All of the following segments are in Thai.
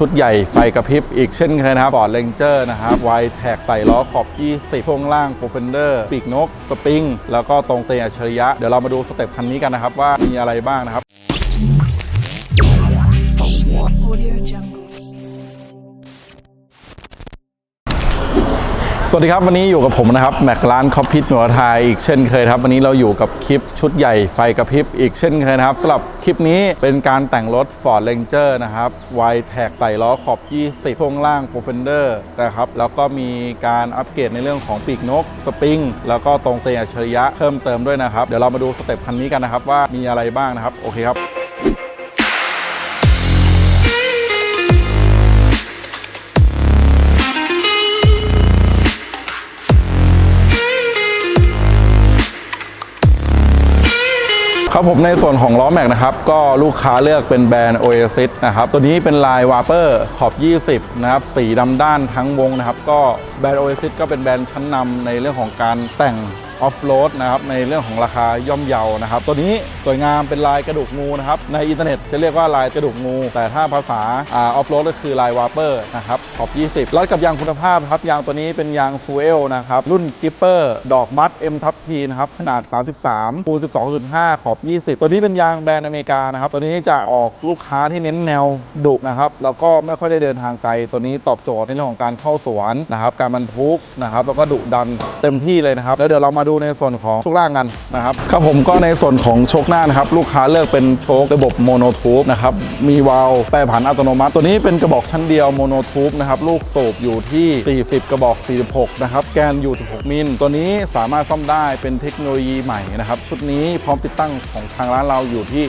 ชุดใหญ่ไฟกระพริบอีกเช่นเคยนะครับฟอร์ดเลนเจอร์นะครับไวแท็กใส่ล้อขอบ 20 ช่วงล่างโปรเฟนเดอร์ปีกนก สปริง แล้วก็ตรงเตงอัจฉริยะ เดี๋ยวเรามาดูสเต็ปคันนี้กันนะครับ ว่ามีอะไรบ้างนะครับ สวัสดีครับ วันนี้อยู่กับผมนะครับ แม็กร้านคอปพิทหัวไทยอีกเช่นเคยครับ วันนี้เราอยู่กับคลิปชุดใหญ่ไฟกระพริบอีกเช่นเคยนะครับสำหรับคลิปนี้เป็นการแต่งรถ Ford Ranger นะครับไวแท็กใส่ล้อขอบ 20ช่วงล่าง p r o f e n d e r นะครับแล้วก็มีการอัปเกรดในเรื่องของปีกนกสปริงแล้วก็ตรงเตงอัจฉริยะเพิ่มเติมด้วยนะครับ เดี๋ยวเรามาดูสเต็ปคันนี้กันนะครับว่ามีอะไรบ้างนะครับโอเคครับ ครับผมในส่วนของล้อแม็กนะครับ ก็ลูกค้าเลือกเป็นแบรนด์ Oasis นะครับ ตัวนี้เป็นลายวาเปอร์ขอบ 20 นะครับ สีดำด้านทั้งวงนะครับ ก็แบรนด์ Oasis ก็เป็นแบรนด์ชั้นนำในเรื่องของการแต่ง ออฟโรดนะครับในเรื่องของราคาย่อมเยานะครับ ตัวนี้สวยงามเป็นลายกระดูกงูนะครับในอินเทอร์เน็ตจะเรียกว่าลายกระดูกงู แต่ถ้าภาษาออฟโรดก็คือลายวาเปอร์นะครับขอบ 20รัดกับยางคุณภาพครับยางตัวนี้เป็นยางฟูเอลนะครับรุ่นกิปเปอร์ดอกมัด M ทับพีนะครับขนาด 33คู12.5 ขอบ 20 ตัวนี้เป็นยางแบรนด์อเมริกานะครับตัวนี้จะออกลูกค้าที่เน้นแนวดุนะครับแล้วก็ไม่ค่อยได้เดินทางไกลตัวนี้ตอบโจทย์ในเรื่องของการเข้าสวนนะครับการบรรทุกนะครับแล้วก็ดุดันเต็มที่เลยนะครับแล้วเดี๋ยวเรามาดูในส่วนของช่วงล่างกันนะครับครับผมก็ในส่วนของโชคหน้านะครับลูกค้าเลือกเป็นโชคระบบโมโนทูบนะครับมีวาล์วแปรผันอัตโนมัติ ตัวนี้เป็นกระบอกชั้นเดียวโมโนทูบนะครับลูกสูบอยู่ที่ 40 กระบอก 46 นะครับแกนอยู่ 16 มิล ตัวนี้สามารถซ่อมได้เป็นเทคโนโลยีใหม่นะครับชุดนี้พร้อมติดตั้งของทางร้านเราอยู่ที่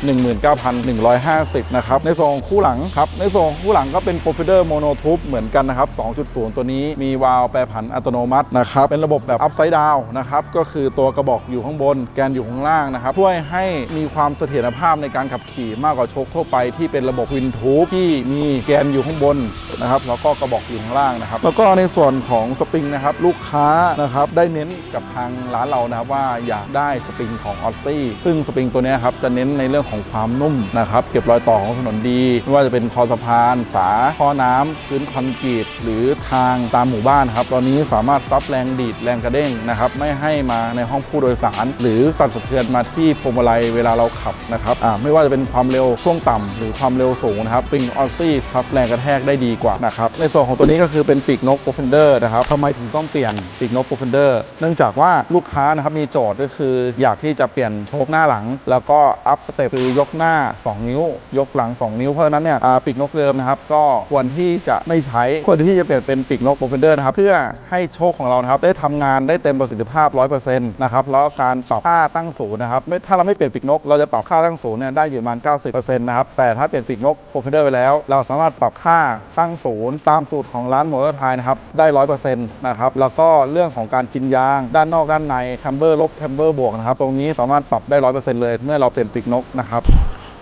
19,150 นะครับในส่วนของคู่หลังครับในส่วนของคู่หลังก็เป็นโปรฟิเดอร์โมโนทูบเหมือนกันนะครับ2.0 ตัวนี้มีวาล์วแปรผันอัตโนมัตินะครับเป็นระบบแบบอัพไซด์ดาวนะครับก็คือตัวกระบอกอยู่ข้างบน แกนอยู่ข้างล่างนะครับ ช่วยให้มีความเสถียรภาพในการขับขี่มากกว่าโชคทั่วไปที่เป็นระบบวินทูบที่มีแกนอยู่ข้างบนนะครับแล้วก็กระบอกอยู่ข้างล่างนะครับ แล้วก็ในส่วนของสปริงนะครับลูกค้านะครับได้เน้นกับทางร้านเรานะว่าอยากได้สปริงของออ s ซี่ซึ่งสปริงตัวนี้ครับจะเน้นในเรื่องของความนุ่มนะครับเก็บรอยต่อของถนนดี ไม่ว่าจะเป็นคอสะพาน ฝาท่อน้ำพื้นคอนกรีตหรือทางตามหมู่บ้านครับตอนนี้สามารถซับแรงดีดแรงกระเด้งนะครับไม่ให้มาในห้องผู้โดยสาร หรือสั่นสะเทือนมาที่พวงมาลัยเวลาเราขับนะครับไม่ว่าจะเป็นความเร็วช่วงต่ำหรือความเร็วสูงนะครับปิงออซี่ซับแรงกระแทกได้ดีกว่านะครับในส่วนของตัวนี้ก็คือเป็นปีกนกโปรเฟนเดอร์นะครับทำไมถึงต้องเปลี่ยนปีกนกโปรเฟนเดอร์เนื่องจากว่าลูกค้านะครับมีโจทย์ก็คืออยากที่จะเปลี่ยนโชคหน้าหลัง แล้วก็อัพสเต็ปคือยกหน้า 2 นิ้ว ยกหลัง 2 นิ้วเพราะฉะนั้นเนี่ยปีกนกเดิมนะครับก็ควรที่จะไม่ใช้ควรที่จะเปลี่ยนเป็นปีกนกโปรเฟนเดอร์นะครับเพื่อให้โชคของเรานะครับได้ทำงานได้เต็มประสิทธิภาพ100%นะครับแล้วการปรับค่าตั้งศูนย์นะครับไม่ถ้าเราไม่เปลี่ยนปีกนก เราจะปรับค่าตั้งศูนย์เนี่ยได้อยู่ประมาณ 90%นะครับแต่ถ้าเปลี่ยนปีกนกโปรเฟนเดอร์ไปแล้ว เราสามารถปรับค่าตั้งศูนย์ตามสูตรของร้านหมอเตอร์ไทยนะครับได้ 100%นะครับแล้วก็เรื่องของการกินยางด้านนอกด้านในแคมเบอร์ลบแคมเบอร์บวกนะครับตรงนี้สามารถปรับได้ 100%เลยเมื่อเราเปลี่ยนปีกนกนะครับ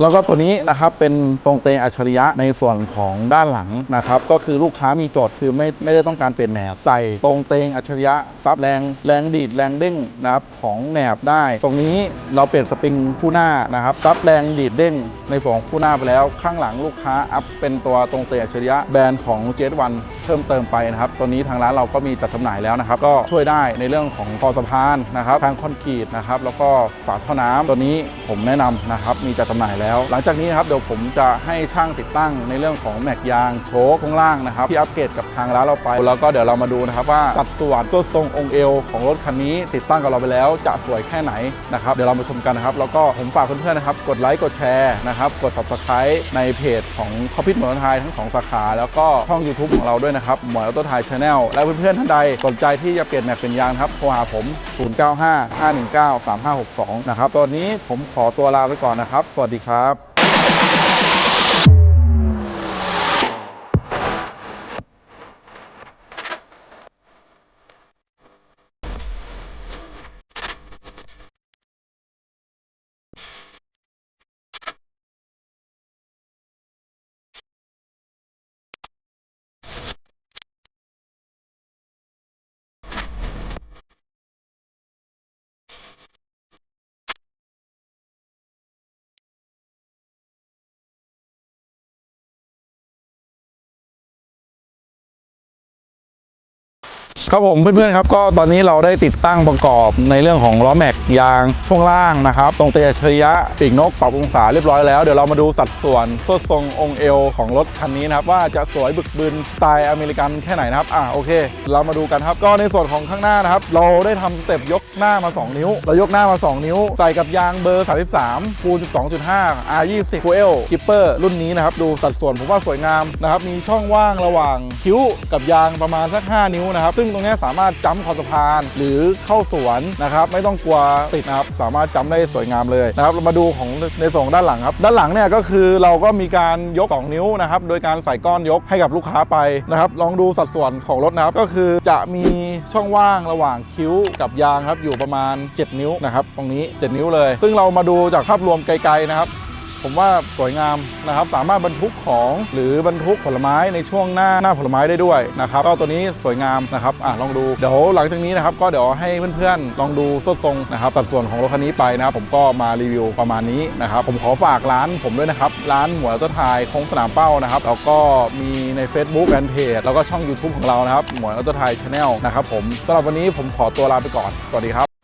แล้วก็ตัวนี้นะครับเป็นตรงเตงอัจฉริยะในส่วนของด้านหลังนะครับก็คือลูกค้ามีโจทย์คือไม่ไม่ได้ต้องการเปลี่ยนแหนบใส่ตรงเตงอัจฉริยะซับแรงแรงดีดแรงเด้งนะครับของแหนบได้ ตรงนี้เราเปลี่ยนสปริงคู่หน้านะครับซับแรงดีดเด้งในส่วนของคู่หน้าไปแล้ว ข้างหลังลูกค้าอัพเป็นตัวตรงเตงอัจฉริยะแบรนด์ของเจดวัน เพิ่มเติมไปนะครับตัวนี้ทางร้านเราก็มีจัดจำหน่ายแล้วนะครับ ก็ช่วยได้ในเรื่องของคอสะพานนะครับทางคอนกรีตนะครับแล้วก็ฝาท่อน้ำตัวนี้ผมแนะนำนะครับมีจัดจำหน่ายแล้ว หลังจากนี้นะครับเดี๋ยวผมจะให้ช่างติดตั้งในเรื่องของแม็กยางโชคข้างล่างนะครับที่อัปเกรดกับทางร้านเราไป แล้วก็เดี๋ยวเรามาดูนะครับว่าสัดส่วนส่วนทรงองค์เอวของรถคันนี้ ติดตั้งกับเราไปแล้วจะสวยแค่ไหนนะครับเดี๋ยวเรามาชมกันนะครับแล้วก็ผมฝากเพื่อนๆนะครับกดไลค์กดแชร์นะครับกด subscribe ในเพจของคอพิทหมอเตอร์ไทยทั้งสองสาขา แล้วก็ช่อง YouTube ของเราด้วยนะครับหมอเตอร์ไทยชาแนลและเพื่อนๆท่านใดสนใจที่จะเปลี่ยนแม็กเป็นยางครับโทรหาผม 0955193562 นะครับตอนนี้ผมขอตัวลาไปก่อนนะครับ สวัสดีครับ ครับผมเพื่อนๆครับก็ตอนนี้เราได้ติดตั้งประกอบในเรื่องของล้อแม็กยางช่วงล่างนะครับ ตรงเตะอัจริยะปีกนกปรับองศาเรียบร้อยแล้ว เดี๋ยวเรามาดูสัดส่วนสวดทรงองค์เอวของรถคันนี้นะครับ ว่าจะสวยบึกบึนสไตล์อเมริกันแค่ไหนนะครับอะโอเค เรามาดูกันครับก็ในส่วนของข้างหน้านะครับ เราได้ทำสเต็ปยกหน้ามา 2 นิ้ว เรายกหน้ามา 2 นิ้ว ใส่กับยางเบอร์ 33คูณ12.5 R20 c o e l Skipper รุ่นนี้นะครับดูสัดส่วนผมว่าสวยงามนะครับมีช่องว่างระหว่างคิ้วกับยางประมาณสัก 5 นิ้วนะครับซึ่งตรงนี้สามารถจ้ำคอสะพาน หรือเข้าสวนนะครับไม่ต้องกลัวติดนะครับสามารถจ้ำได้สวยงามเลยนะครับเรามาดูของในส่วนของด้านหลังครับด้านหลังเนี่ยก็คือเราก็มีการยก 2 นิ้วนะครับโดยการใส่ก้อนยกให้กับลูกค้าไปนะครับลองดูสัดส่วนของรถนะครับก็คือจะมีช่องว่างระหว่างคิ้วกับยางครับอยู่ประมาณ 7 นิ้วนะครับตรงนี้ 7 นิ้วเลย ซึ่งเรามาดูจากภาพรวมไกลๆนะครับ ผมว่าสวยงามนะครับสามารถบรรทุกของหรือบรรทุกผลไม้ในช่วงหน้าหน้าผลไม้ได้ด้วยนะครับก็ตัวนี้สวยงามนะครับอะลองดูเดี๋ยวหลังจากนี้นะครับก็เดี๋ยวให้เพื่อนๆลองดูสดทรงนะครับสัดส่วนของรถคันนี้ไปนะครับผมก็มารีวิวประมาณนี้นะครับผมขอฝากร้านผมด้วยนะครับร้านหมวยออโต้ไทยโค้งสนามเป้านะครับแล้วก็มีใน Facebook แฟนเพจแล้วก็ช่อง YouTube ของเรานะครับหมวยออโต้ไทยชาแนลนะครับผมสำหรับวันนี้ผมขอตัวลาไปก่อน สวัสดีครับ